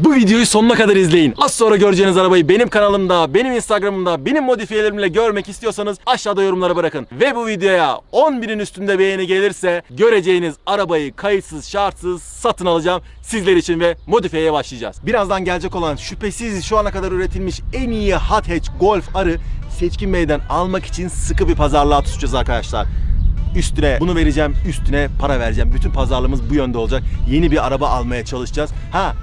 Bu videoyu sonuna kadar izleyin. Az sonra göreceğiniz arabayı benim kanalımda, benim Instagram'ımda, benim modifiyelerimle görmek istiyorsanız aşağıda yorumlara bırakın. Ve bu videoya 10 binin üstünde beğeni gelirse göreceğiniz arabayı kayıtsız şartsız satın alacağım sizler için ve modifiyeye başlayacağız. Birazdan gelecek olan şüphesiz şu ana kadar üretilmiş en iyi hot hatch Golf arı Seçkin Bey'den almak için sıkı bir pazarlığa tutacağız arkadaşlar. Üstüne bunu vereceğim, üstüne para vereceğim. Bütün pazarlığımız bu yönde olacak. Yeni bir araba almaya çalışacağız. Ha,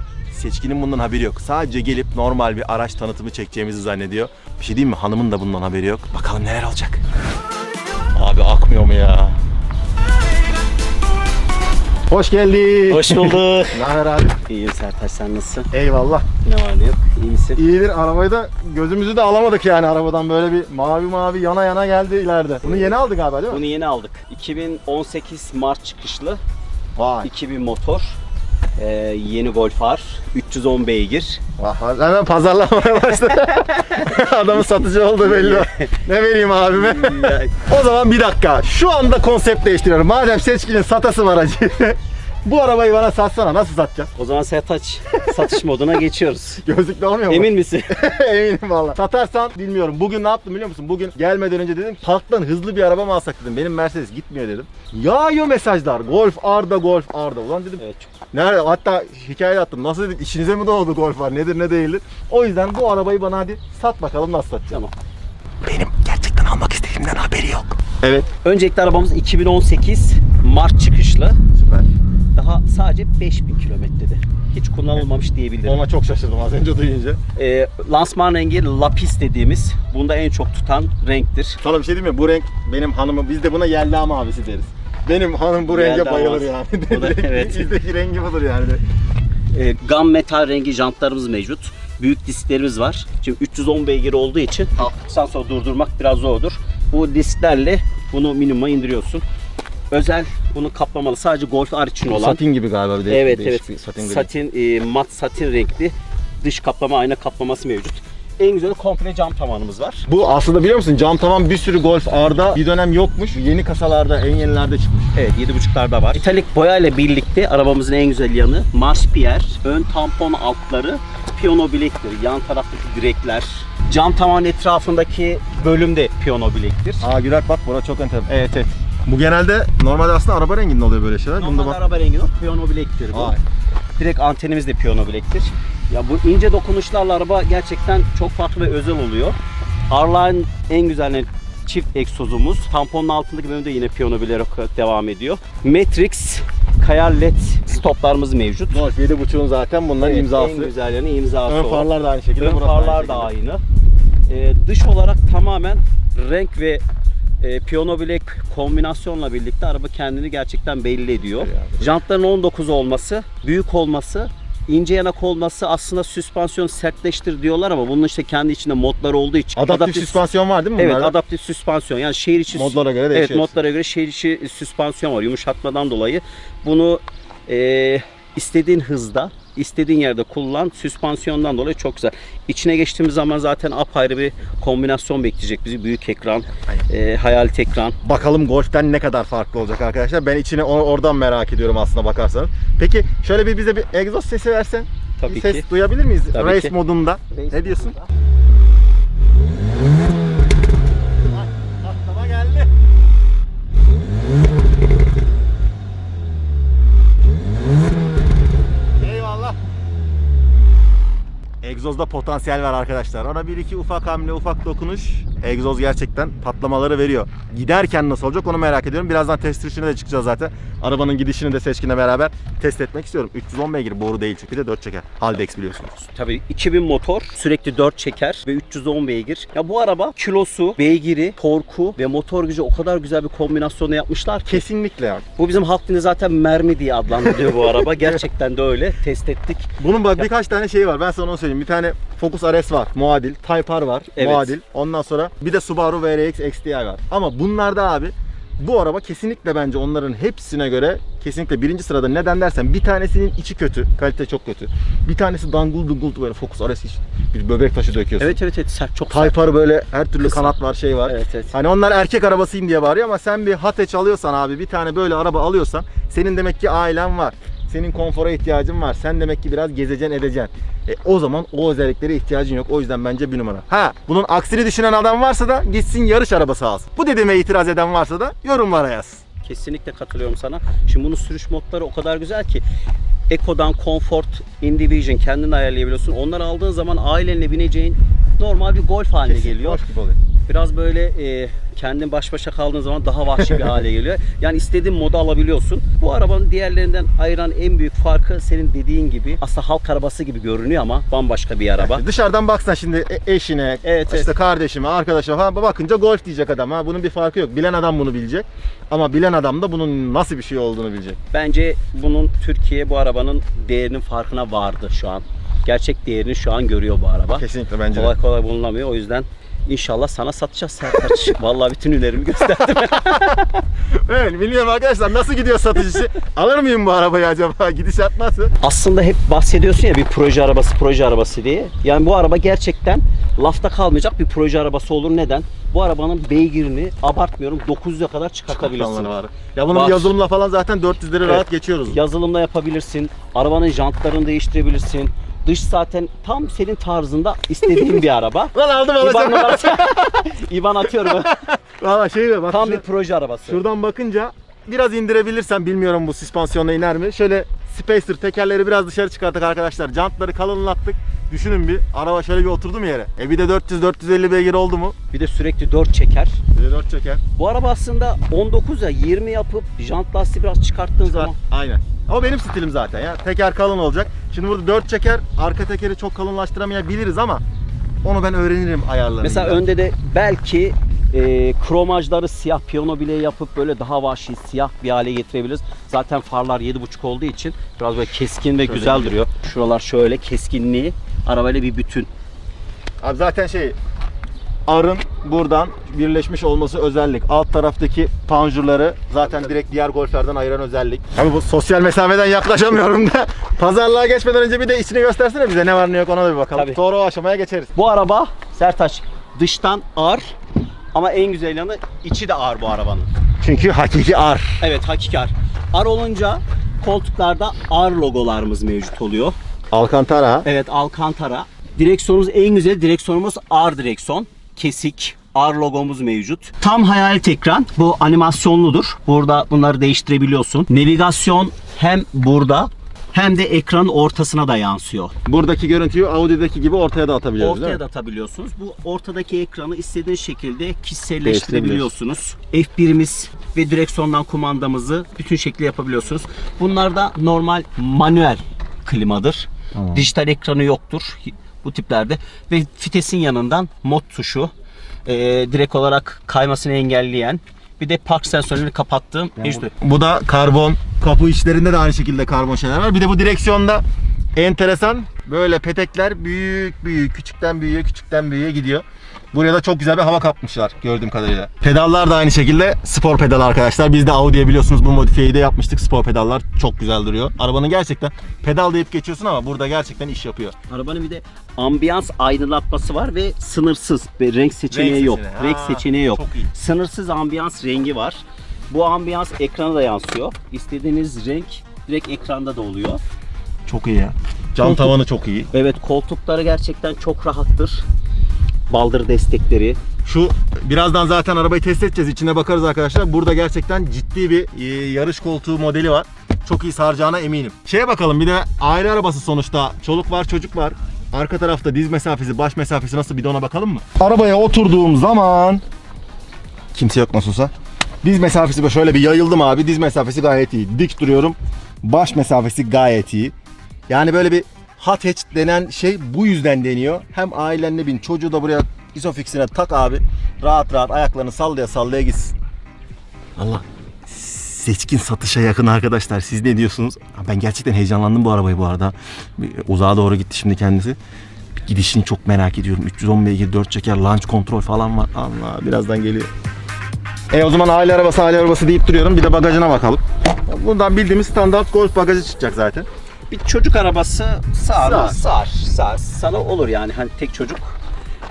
seçkinin bundan haberi yok. Sadece gelip normal bir araç tanıtımı çekeceğimizi zannediyor. Bir şey diyeyim mi? Hanımın da bundan haberi yok. Bakalım neler olacak. Abi akmıyor mu ya? Hoş geldin. Hoş bulduk. Ne haber abi? İyiyim Sertaç sen nasılsın? Eyvallah. Ne var ne yok? İyi misin? İyidir arabayı da gözümüzü de alamadık yani arabadan böyle bir mavi mavi yana yana geldi ileride. Bunu yeni aldık galiba değil mi? Bunu yeni aldık. 2018 Mart çıkışlı. Vay. 2000 motor. Ee, yeni Golf R. 310 beygir. Vay. Hemen pazarlamaya başladı. Adamın satıcı oldu belli. ne vereyim abime? o zaman bir dakika. Şu anda konsept değiştiriyorum. Madem seçkinin satası var acı. Bu arabayı bana satsana. Nasıl satacaksın? o zaman Sertaç satış moduna geçiyoruz. Gözlükle olmuyor mu? Emin misin? Eminim valla. Satarsan bilmiyorum. Bugün ne yaptım biliyor musun? Bugün gelmeden önce dedim ki parktan hızlı bir araba mı alsak dedim. Benim Mercedes gitmiyor dedim. Yağıyor mesajlar. Golf Arda, Golf Arda. Ulan dedim evet. çok- nerede? Hatta hikaye attım. Nasıl dedim işinize mi doğdu Golf var? Nedir ne değildir? O yüzden bu arabayı bana hadi sat bakalım nasıl satacaksın. Tamam. Benim gerçekten almak istediğimden haberi yok. Evet. Öncelikle arabamız 2018 Mart çıkışlı. Süper. Sadece 5000 kilometrede. Hiç kullanılmamış diyebilirim. Ona çok şaşırdım az önce duyunca. Ee, lansman rengi lapis dediğimiz. Bunda en çok tutan renktir. Sana bir şey diyeyim mi? Bu renk benim hanımı, biz de buna yella mavisi deriz. Benim hanım bu renge Yelda bayılır mavisi. yani. Da- evet. Bizdeki rengi budur yani. E, gam metal rengi jantlarımız mevcut. Büyük disklerimiz var. Şimdi 310 beygir olduğu için attıktan sonra durdurmak biraz zordur. Bu disklerle bunu minimuma indiriyorsun. Özel bunu kaplamalı sadece Golf R için olan. Satin gibi galiba bir de. evet evet. bir Satin Satin, e, mat satin renkli dış kaplama ayna kaplaması mevcut. En güzeli komple cam tavanımız var. Bu aslında biliyor musun cam tamam bir sürü Golf R'da bir dönem yokmuş. Yeni kasalarda en yenilerde çıkmış. Evet 7.5'larda var. Metalik boya ile birlikte arabamızın en güzel yanı Mars Pier, ön tampon altları piyano bilektir. Yan taraftaki direkler, cam tavan etrafındaki bölümde piyano bilektir. Aa Güler bak bura çok enteresan. Evet evet. Bu genelde normalde aslında araba renginde oluyor böyle şeyler. Bunda Normal bak. araba rengi o piyano bilektir bu. Vay. Direkt antenimiz de piyano bilektir. Ya bu ince dokunuşlarla araba gerçekten çok farklı ve özel oluyor. Arline en güzel çift egzozumuz. Tamponun altındaki bölümde yine piyano bilerek devam ediyor. Matrix Kaya LED stoplarımız mevcut. Golf 7.5'un zaten bunların Evet, imzası. En güzellerini imzası Ön farlar da aynı şekilde. Ön farlar da aynı. Ee, dış olarak tamamen renk ve e, piyano bilek kombinasyonla birlikte araba kendini gerçekten belli ediyor. Jantların 19 olması, büyük olması, ince yanak olması aslında süspansiyon sertleştir diyorlar ama bunun işte kendi içinde modları olduğu için. Adaptif, süspansiyon var değil mi Evet, bunlarda? adaptif süspansiyon. Yani şehir içi Modlara göre Evet, değişiyor. modlara göre şehir içi süspansiyon var. Yumuşatmadan dolayı bunu e, istediğin hızda, istediğin yerde kullan. Süspansiyondan dolayı çok güzel. İçine geçtiğimiz zaman zaten apayrı bir kombinasyon bekleyecek bizi. Büyük ekran, e, hayalet ekran. Bakalım Golf'ten ne kadar farklı olacak arkadaşlar. Ben içine or- oradan merak ediyorum aslında bakarsanız. Peki şöyle bir bize bir egzoz sesi versen. Tabii bir ses ki. duyabilir miyiz? Tabii Race ki. modunda. Race ne diyorsun? modunda. Egzozda potansiyel var arkadaşlar. Ona bir iki ufak hamle, ufak dokunuş. Egzoz gerçekten patlamaları veriyor. Giderken nasıl olacak onu merak ediyorum. Birazdan test sürüşüne de çıkacağız zaten. Arabanın gidişini de seçkine beraber test etmek istiyorum. 310 beygir boru değil çünkü de 4 çeker. Haldex biliyorsunuz. Tabii 2000 motor, sürekli 4 çeker ve 310 beygir. Ya bu araba kilosu, beygiri, torku ve motor gücü o kadar güzel bir kombinasyonu yapmışlar ki. Kesinlikle yani. Bu bizim halk dilinde zaten mermi diye adlandırılıyor bu araba. Gerçekten de öyle. Test ettik. Bunun bak birkaç tane şeyi var. Ben sana onu söyleyeyim. Bir tane Focus RS var. Muadil. Type R var. Evet. Muadil. Ondan sonra bir de Subaru VRX XTI var. Ama bunlarda abi bu araba kesinlikle bence onların hepsine göre kesinlikle birinci sırada. Neden dersen bir tanesinin içi kötü. Kalite çok kötü. Bir tanesi dangul dungul böyle Focus RS hiç bir böbrek taşı döküyorsun. Evet evet evet sert çok sert. Type R böyle her türlü Kısa. kanat var şey var. Evet evet. Hani onlar erkek arabasıyım diye bağırıyor ama sen bir Hatch alıyorsan abi bir tane böyle araba alıyorsan senin demek ki ailen var. Senin konfora ihtiyacın var. Sen demek ki biraz gezeceksin edeceksin. E, o zaman o özelliklere ihtiyacın yok. O yüzden bence bir numara. Ha bunun aksini düşünen adam varsa da gitsin yarış arabası alsın. Bu dediğime itiraz eden varsa da yorumlara yazsın. Kesinlikle katılıyorum sana. Şimdi bunun sürüş modları o kadar güzel ki Eco'dan Comfort, Indivision kendin ayarlayabiliyorsun. Onları aldığın zaman ailenle bineceğin normal bir golf haline Kesin, geliyor. hoş gibi oluyor. Biraz böyle e, kendin baş başa kaldığın zaman daha vahşi bir hale geliyor. Yani istediğin modu alabiliyorsun. Bu arabanın diğerlerinden ayıran en büyük farkı senin dediğin gibi aslında halk arabası gibi görünüyor ama bambaşka bir araba. Dışarıdan baksan şimdi e- eşine, Evet, işte evet. kardeşime, arkadaşıma falan bakınca golf diyecek adam. Ha bunun bir farkı yok. Bilen adam bunu bilecek. Ama bilen adam da bunun nasıl bir şey olduğunu bilecek. Bence bunun Türkiye bu arabanın değerinin farkına vardı şu an. Gerçek değerini şu an görüyor bu araba. Kesinlikle bence de. Kolay kolay bulunamıyor. O yüzden inşallah sana satacağız Sertaç. Vallahi bütün ünlerimi gösterdim. Evet bilmiyorum arkadaşlar nasıl gidiyor satış işi? Alır mıyım bu arabayı acaba? Gidişat nasıl? Aslında hep bahsediyorsun ya bir proje arabası, proje arabası diye. Yani bu araba gerçekten lafta kalmayacak bir proje arabası olur. Neden? Bu arabanın beygirini abartmıyorum 900'e kadar çıkartabilirsin. Var. Ya bunun Var. yazılımla falan zaten 400'leri Evet. rahat geçiyoruz. Yazılımla yapabilirsin. Arabanın jantlarını değiştirebilirsin. Dış zaten tam senin tarzında istediğin bir araba. Lan aldım İban alacağım. numarası. İban atıyorum. Valla şey de bak Tam şu- bir proje arabası. şuradan bakınca biraz indirebilirsen bilmiyorum bu süspansiyonla iner mi? Şöyle spacer tekerleri biraz dışarı çıkarttık arkadaşlar. Jantları kalınlattık. Düşünün bir araba şöyle bir oturdu mu yere? E bir de 400-450 beygir oldu mu? Bir de sürekli 4 çeker. Bir de 4 çeker. Bu araba aslında 19'a 20 yapıp jant lastiği biraz çıkarttığın zaman Aynen. Ama benim stilim zaten ya. Teker kalın olacak. Şimdi burada 4 çeker, arka tekeri çok kalınlaştıramayabiliriz ama onu ben öğrenirim ayarlarını. Mesela önde de belki e, kromajları siyah piyano bile yapıp böyle daha vahşi siyah bir hale getirebiliriz. Zaten farlar 7.5 olduğu için biraz böyle keskin ve güzel gidiyor. duruyor. Şuralar şöyle keskinliği arabayla bir bütün. Abi zaten şey arın buradan birleşmiş olması özellik. Alt taraftaki panjurları zaten direkt diğer golflerden ayıran özellik. Abi bu sosyal mesafeden yaklaşamıyorum da pazarlığa geçmeden önce bir de içini göstersene bize ne var ne yok ona da bir bakalım. Tabii. Sonra o aşamaya geçeriz. Bu araba Sertaç dıştan ağır ama en güzel yanı içi de ağır bu arabanın. Çünkü hakiki ar. Evet hakiki ağır. Ağır olunca koltuklarda ağır logolarımız mevcut oluyor. Alcantara. Evet Alcantara. Direksiyonumuz en güzel direksiyonumuz ağır direksiyon. Kesik. ağır logomuz mevcut. Tam hayalet ekran. Bu animasyonludur. Burada bunları değiştirebiliyorsun. Navigasyon hem burada hem de ekranın ortasına da yansıyor. Buradaki görüntüyü Audi'deki gibi ortaya da atabiliyoruz Ortaya da atabiliyorsunuz. Bu ortadaki ekranı istediğiniz şekilde kişiselleştirebiliyorsunuz. F1'imiz ve direksiyondan kumandamızı bütün şekli yapabiliyorsunuz. Bunlar da normal manuel klimadır. Dijital ekranı yoktur bu tiplerde ve vitesin yanından mod tuşu e, direkt olarak kaymasını engelleyen bir de park sensörünü kapattığım mevcut. Bu da karbon. Kapı içlerinde de aynı şekilde karbon şeyler var. Bir de bu direksiyonda enteresan böyle petekler büyük büyük küçükten büyüğe küçükten büyüğe gidiyor. Buraya da çok güzel bir hava kapmışlar gördüğüm kadarıyla. Pedallar da aynı şekilde spor pedal arkadaşlar. Biz de Audi'ye biliyorsunuz bu modifiyeyi de yapmıştık. Spor pedallar çok güzel duruyor. Arabanın gerçekten pedal deyip geçiyorsun ama burada gerçekten iş yapıyor. Arabanın bir de ambiyans aydınlatması var ve sınırsız ve renk seçeneği Renk yok. seçeneği. Renk seçeneği yok. Sınırsız ambiyans rengi var. Bu ambiyans ekrana da yansıyor. İstediğiniz renk direkt ekranda da oluyor. Çok iyi ya. Cam Koltuk- tavanı çok iyi. Evet koltukları gerçekten çok rahattır. Baldır destekleri. Şu birazdan zaten arabayı test edeceğiz. İçine bakarız arkadaşlar. Burada gerçekten ciddi bir e, yarış koltuğu modeli var. Çok iyi saracağına eminim. Şeye bakalım bir de aile arabası sonuçta. Çoluk var çocuk var. Arka tarafta diz mesafesi, baş mesafesi nasıl bir de ona bakalım mı? Arabaya oturduğum zaman kimse yok nasıl olsa. Diz mesafesi şöyle bir yayıldım abi. Diz mesafesi gayet iyi. Dik duruyorum. Baş mesafesi gayet iyi. Yani böyle bir hot hatch denen şey bu yüzden deniyor. Hem ailenle bin çocuğu da buraya isofixine tak abi. Rahat rahat ayaklarını sallaya sallaya gitsin. Allah. Seçkin satışa yakın arkadaşlar. Siz ne diyorsunuz? Ben gerçekten heyecanlandım bu arabayı bu arada. Uzağa doğru gitti şimdi kendisi. Gidişini çok merak ediyorum. 310 beygir, 4 çeker, launch kontrol falan var. Allah birazdan geliyor. E o zaman aile arabası aile arabası deyip duruyorum. Bir de bagajına bakalım. Bundan bildiğimiz standart golf bagajı çıkacak zaten. Bir çocuk arabası sağ Sağ. sağ sağ sana olur yani hani tek çocuk.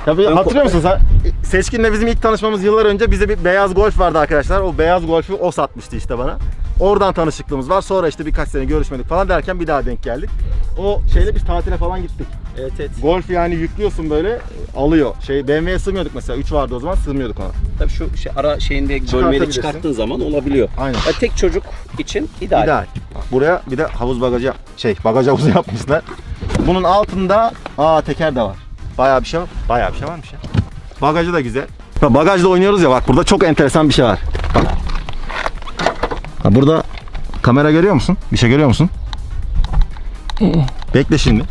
Ya bir Ön- hatırlıyor musun sen? Seçkin'le bizim ilk tanışmamız yıllar önce bize bir beyaz golf vardı arkadaşlar. O beyaz golfü o satmıştı işte bana. Oradan tanışıklığımız var. Sonra işte birkaç sene görüşmedik falan derken bir daha denk geldik. O şeyle biz tatile falan gittik. Evet evet. Golf yani yüklüyorsun böyle alıyor. Şey BMW'ye sığmıyorduk mesela. 3 vardı o zaman sığmıyorduk ona. Tabii şu şey, ara şeyinde bölmeyle çıkarttığın zaman olabiliyor. Aynen. Ya tek çocuk için ideal. İdeal. Buraya bir de havuz bagajı şey bagaj havuzu yapmışlar. Bunun altında aa teker de var. Bayağı bir şey var. Bayağı bir şey varmış ya. Bagajı da güzel. Ha, Bagajda oynuyoruz ya bak burada çok enteresan bir şey var. Bak. Ha, burada kamera görüyor musun? Bir şey görüyor musun? Bekle şimdi.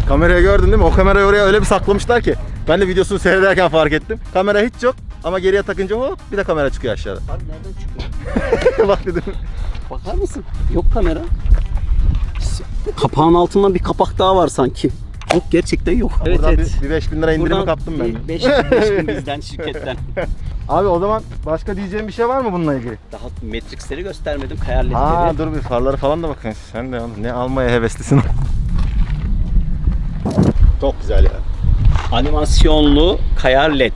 Kamerayı gördün değil mi? O kamerayı oraya öyle bir saklamışlar ki. Ben de videosunu seyrederken fark ettim. Kamera hiç yok ama geriye takınca hop bir de kamera çıkıyor aşağıda. Abi nereden çıkıyor? Bak dedim. Bakar mısın? Yok kamera. Kapağın altından bir kapak daha var sanki. Yok gerçekten yok. Evet Buradan evet. bir, bir 5000 lira indirimi kaptım ben. 5 bin bizden şirketten. Abi o zaman başka diyeceğim bir şey var mı bununla ilgili? Daha Matrix'leri göstermedim. Hayalletleri. Aa dur bir farları falan da bakın. Sen de ne almaya heveslisin. Çok güzel ya. Animasyonlu kayar led.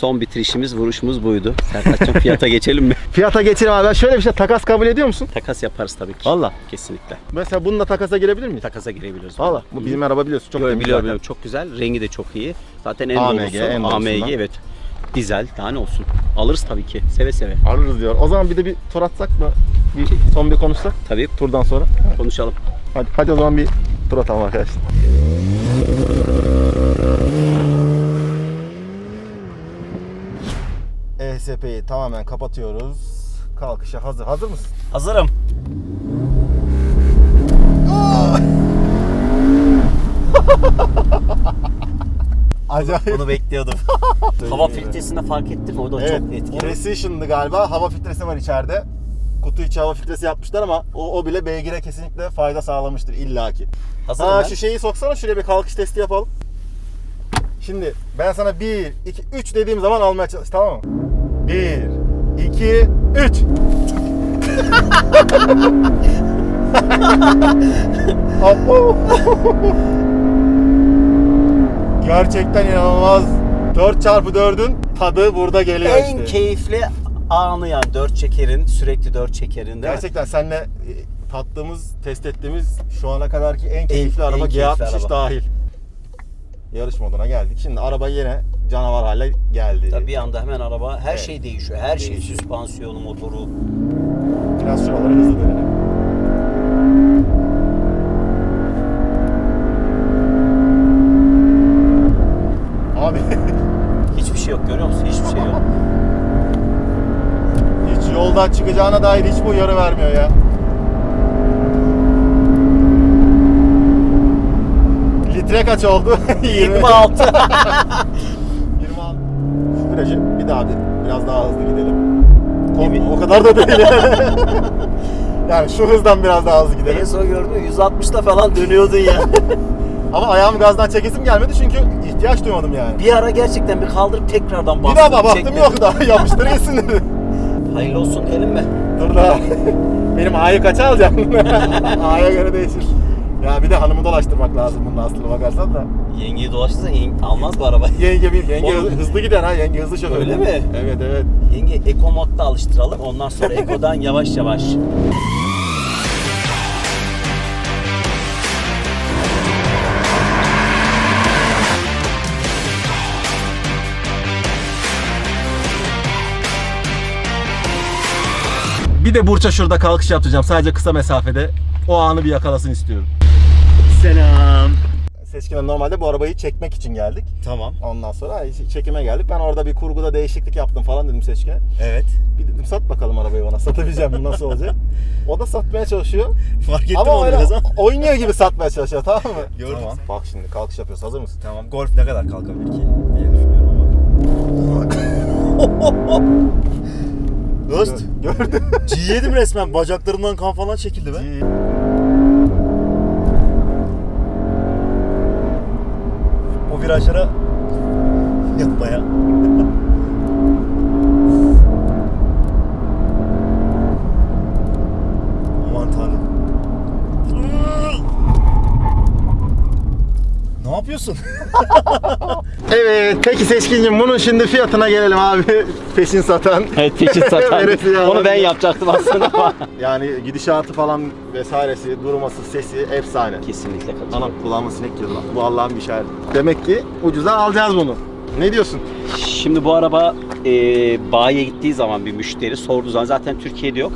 Son bitirişimiz, vuruşumuz buydu. Sertaç'cığım fiyata geçelim mi? Fiyata geçelim abi. Şöyle bir şey takas kabul ediyor musun? Takas yaparız tabii ki. Valla. Kesinlikle. Mesela bununla takasa girebilir miyiz? Takasa girebiliriz. Valla. Bu bizim araba biliyorsun. Çok temiz biliyorum, zaten. biliyorum. Çok güzel. Rengi de çok iyi. Zaten en AMG, dolusu. en dolusundan. AMG evet. Dizel daha ne olsun. Alırız tabii ki. Seve seve. Alırız diyor. O zaman bir de bir tur atsak mı? Bir son bir konuşsak Tabii turdan sonra. konuşalım. Hadi, hadi o zaman bir tur atalım arkadaşlar. ESP'yi tamamen kapatıyoruz. Kalkışa hazır. Hazır mısın? Hazırım. Acayip. Bunu bekliyordum. Hava filtresinde fark ettin mi? O da Evet, çok etkili. Precision'dı galiba. Hava filtresi var içeride. Kutu içi hava filtresi yapmışlar ama o, o bile beygire kesinlikle fayda sağlamıştır illaki. Hazırım Ha ben. şu şeyi soksana şuraya bir kalkış testi yapalım. Şimdi ben sana 1, 2, 3 dediğim zaman almaya çalış tamam mı? 1, 2, 3. Apo. Gerçekten inanılmaz. 4 çarpı 4'ün tadı burada geliyor En işte. keyifli anı yani dört çekerin, sürekli dört çekerin değil mi? Gerçekten seninle e, tattığımız, test ettiğimiz şu ana kadarki en keyifli en araba keyifli G63 araba. dahil. Yarış moduna geldik. Şimdi araba yine canavar hale geldi. Tabii bir anda hemen araba her Evet. şey değişiyor. Her şey Değişiyor. süspansiyonu, motoru. Biraz şuraları hızlı dönelim. Abi Hiçbir şey yok görüyor musun? Hiçbir şey yok. hiç yoldan çıkacağına dair hiç bu uyarı vermiyor ya. Litre kaç oldu? 26. 26. Şu virajı bir daha bir biraz daha hızlı gidelim. Emin. O, kadar da değil yani. şu hızdan biraz daha hızlı gidelim. en son gördüm 160'da falan dönüyordun ya. Ama ayağımı gazdan çekesim gelmedi çünkü ihtiyaç duymadım yani. bir ara gerçekten bir kaldırıp tekrardan Bir bastım. daha da baktım çektim. yok daha yapıştır gitsin dedi. Hayırlı olsun diyelim mi? Dur daha. Benim A'yı kaça alacaksın? A'ya göre değişir. Ya bir de hanımı dolaştırmak lazım bunun aslına bakarsan da. Yengeyi dolaştırsa yenge almaz bu arabayı. Yenge bir, yenge Oğlum. hızlı gider ha, yenge hızlı şoför. Öyle mi? Evet evet. Yenge Eco modda alıştıralım. Ondan sonra Eco'dan yavaş yavaş. Bir de Burç'a şurada kalkış yapacağım. Sadece kısa mesafede. O anı bir yakalasın istiyorum. Selam. Seçkine normalde bu arabayı çekmek için geldik. Tamam. Ondan sonra ay, çekime geldik. Ben orada bir kurguda değişiklik yaptım falan dedim Seçkin'e. Evet. Bir dedim sat bakalım arabayı bana. Satabileceğim bu nasıl olacak? O da satmaya çalışıyor. Fark ettim Ama onu biraz ama. oynuyor gibi satmaya çalışıyor tamam mı? Gördüm. Tamam. Bak şimdi kalkış yapıyoruz. Hazır mısın? Tamam golf ne kadar kalkabilir ki diye düşünüyorum ama. Dost Gördün. G7'im resmen bacaklarımdan kan falan çekildi be. O virajlara yapma ya. Aman tanrım. Ne yapıyorsun? Evet peki Seçkin'cim bunun şimdi fiyatına gelelim abi. Peşin satan. Evet peşin satan. Veresiye Onu ben yapacaktım aslında ama. Yani gidişatı falan vesairesi, durması, sesi efsane. Kesinlikle katılıyorum. Anam kulağıma sinek girdi lan. Bu Allah'ın bir işareti. Demek ki ucuza alacağız bunu. Ne diyorsun? Şimdi bu araba e, bayiye gittiği zaman bir müşteri sorduğu zaman zaten Türkiye'de yok.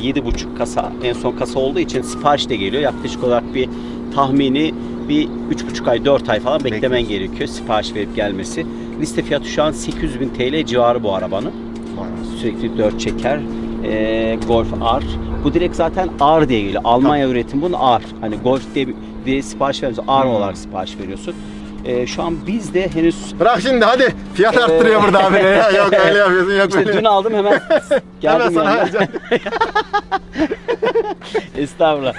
7,5 kasa en son kasa olduğu için sipariş de geliyor. Yaklaşık olarak bir tahmini bir 3,5 ay 4 ay falan beklemen gerekiyor sipariş verip gelmesi. Liste fiyatı şu an 800 bin TL civarı bu arabanın. Sürekli 4 çeker. E, Golf R. Bu direkt zaten R diye geliyor. Almanya üretim bunun R. Hani Golf diye, bir- diye sipariş vermiyorsun. R Hmm. olarak sipariş veriyorsun. E, şu an bizde henüz Bırak şimdi hadi. Fiyat arttırıyor burada abi. Ya, yok öyle yapıyorsun yok İşte öyle. dün aldım hemen Hemen geldim sana yanına. Estağfurullah.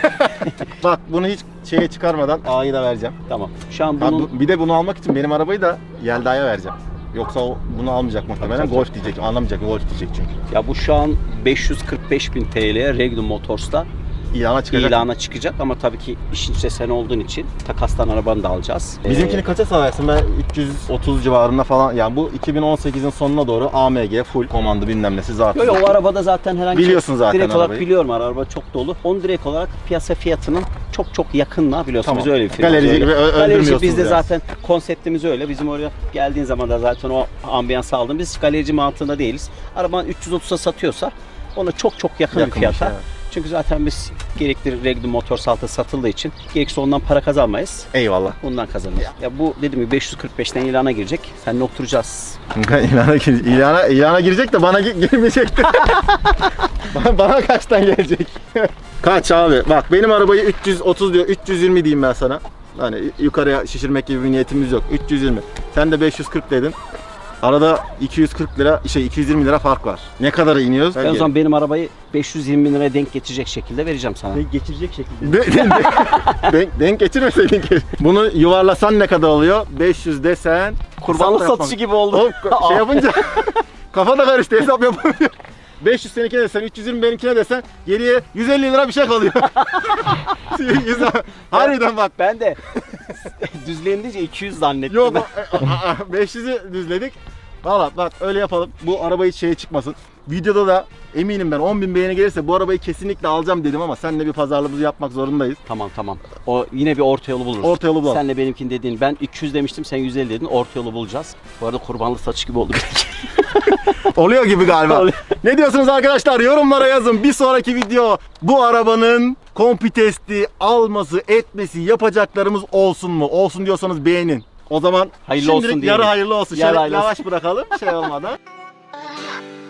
Bak bunu hiç şeye çıkarmadan A'yı da vereceğim. tamam. Şu an bunun bu- bir de bunu almak için benim arabayı da Yelda'ya vereceğim. Yoksa o bunu almayacak muhtemelen. Tabii, tabii. Golf diyecek. Anlamayacak. Golf diyecek çünkü. ya bu şu an 545 bin TL Regnum Motors'ta İlana çıkacak. ilana çıkacak ama tabii ki işin içinde sen olduğun için takastan arabanı da alacağız. Bizimkini Ee, kaça savarsın? Ben 330 civarında falan. Yani bu 2018'in sonuna doğru AMG full komando bilmem nesi zaten. Yo, yo, o arabada zaten herhangi Biliyorsun zaten direkt olarak arabayı. biliyorum araba çok dolu. Onu direkt olarak piyasa fiyatının çok çok yakınla biliyorsun Tamam. biz öyle bir firma. Galerici gibi öldürmüyorsunuz bizde yani. zaten konseptimiz öyle. Bizim oraya geldiğin zaman da zaten o ambiyans aldın. Biz galerici mantığında değiliz. Araban 330'a satıyorsa ona çok çok yakın bir Yakınmış, fiyata. evet. Çünkü zaten biz gerekli Regnum Motors altı satıldığı için gerekirse ondan para kazanmayız. Eyvallah. Bundan kazanırız. Ya bu dedim mi 545'ten ilana girecek. Seninle oturacağız. ilana, ilana, ilana girecek de bana gi- girmeyecek bana, bana kaçtan gelecek? Kaç abi? Bak benim arabayı 330 diyor. 320 diyeyim ben sana. Hani yukarıya şişirmek gibi bir niyetimiz yok. 320. Sen de 540 dedin. Arada 240 lira, şey 220 lira fark var. Ne kadara iniyoruz? Ben o zaman benim arabayı 520 bin liraya denk getirecek şekilde vereceğim sana. Geçirecek şekilde. De- de- de- denk, denk geçirmeseydin ki. Bunu yuvarlasan ne kadar oluyor? 500 desen. Kurbanlık hesap satışı yapmam. gibi oldu. Oğlum şey yapınca kafa da karıştı hesap yapamıyor. 500 seninkine desen, 320 benimkine desen geriye 150 lira bir şey kalıyor. Harbiden bak. Ben de düzleyin deyince 200 zannettim. Yok o- a- a- 500'ü düzledik. Valla bak öyle yapalım. Bu araba hiç şeye çıkmasın. Videoda da eminim ben 10.000 beğeni gelirse bu arabayı kesinlikle alacağım dedim ama seninle bir pazarlığımızı yapmak zorundayız. Tamam tamam. O yine bir orta yolu buluruz. Orta yolu bulalım. Senle benimkin dediğin ben 200 demiştim sen 150 dedin. Orta yolu bulacağız. Bu arada kurbanlık satış gibi oldu. Oluyor gibi galiba. Oluyor. ne diyorsunuz arkadaşlar? Yorumlara yazın. Bir sonraki video bu arabanın kompi testi alması, etmesi, yapacaklarımız olsun mu? Olsun diyorsanız beğenin. O zaman Hayırlı şimdilik olsun yarı diyelim. hayırlı olsun. Yarı Şöyle hayırlı yavaş bırakalım şey olmadan.